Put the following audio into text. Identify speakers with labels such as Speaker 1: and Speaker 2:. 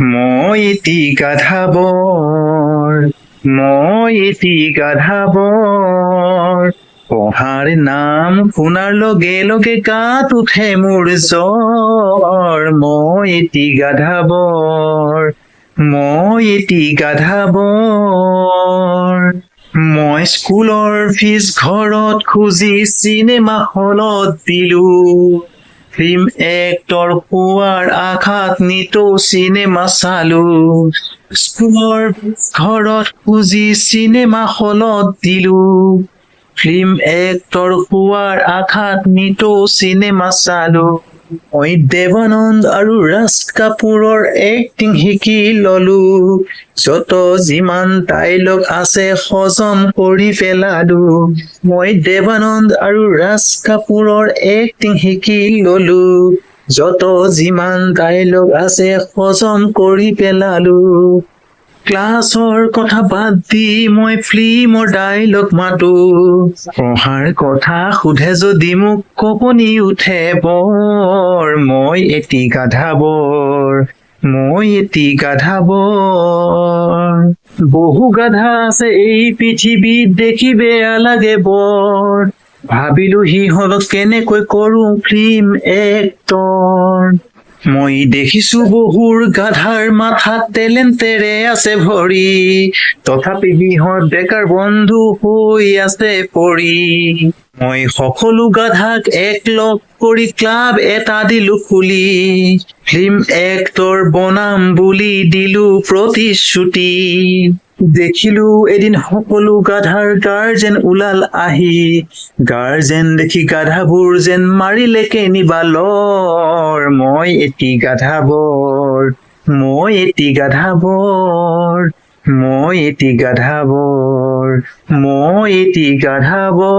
Speaker 1: মই এটি গাধাবৰ মই এটি গাধাবৰ পঢ়াৰ নাম শুনাৰ লগে লগে গাত উঠে মোৰ জ্বৰ। মই এটি গাধাবৰ মই এটি গাধাবৰ মই স্কুলৰ ফিজ ঘৰত খুজি চিনেমা হলত দিলো। ফিল্ম এক্টৰ কুয়ার আশাত নিত চিনেমা চালো স্কুলৰ ঘৰত খুজি চিনেমা হলত দিলো। ফিল্ম এক্টৰ হোৱাৰ আঘাত নিত চিনেমা চালো মই দেৱানন্দ আৰু ৰাজ কাপুৰৰ এক্টিং শিকি ললো। যত যিমান ডাইলগ আছে হজম কৰি পেলালো। মই দেৱানন্দ আৰু ৰাজ কাপুৰৰ এক্টিং শিকি ললো। যত যিমান ডাইলগ আছে হজম কৰি পেলালো। ক্লাছৰ কথা বাদ দি মই ফিল্মৰ ডাইলগ মাতো। পঢ়াৰ কথা সোধে যদি মোক কপনি উঠে বৰ। মই এটি গাধাবৰ মই এটি গাধাবৰ বহু গাধা আছে এই পৃথিৱীত দেখি বেয়া লাগে বৰ। ভাবিলো সিহঁতক কেনেকৈ কৰো ফিল্ম এক্টৰ মই দেখিছো বহুৰ গাধাৰ মাথাত টেলেণ্টেৰে আছে ভৰি। তথাপি সিহঁত বেকাৰ বন্ধু হৈ আছে পৰি। মই সকলো গাধাক একলগ কৰি ক্লাব এটা দিলো খুলি। ফিল্ম এক্টৰ বনাম বুলি দিলো প্ৰতিশ্ৰুতি। দেখিলো এদিন সকলো গাধাৰ গাৰ্জেন ওলাল আহি গাৰ্জেন দেখি গাধাবোৰ যেন মাৰিলে কেনিবা লৰ মই এটি গাধাবৰ মই এটি গাধাবৰ মই এটি গাধাবৰ মই এটি গাধাবৰ।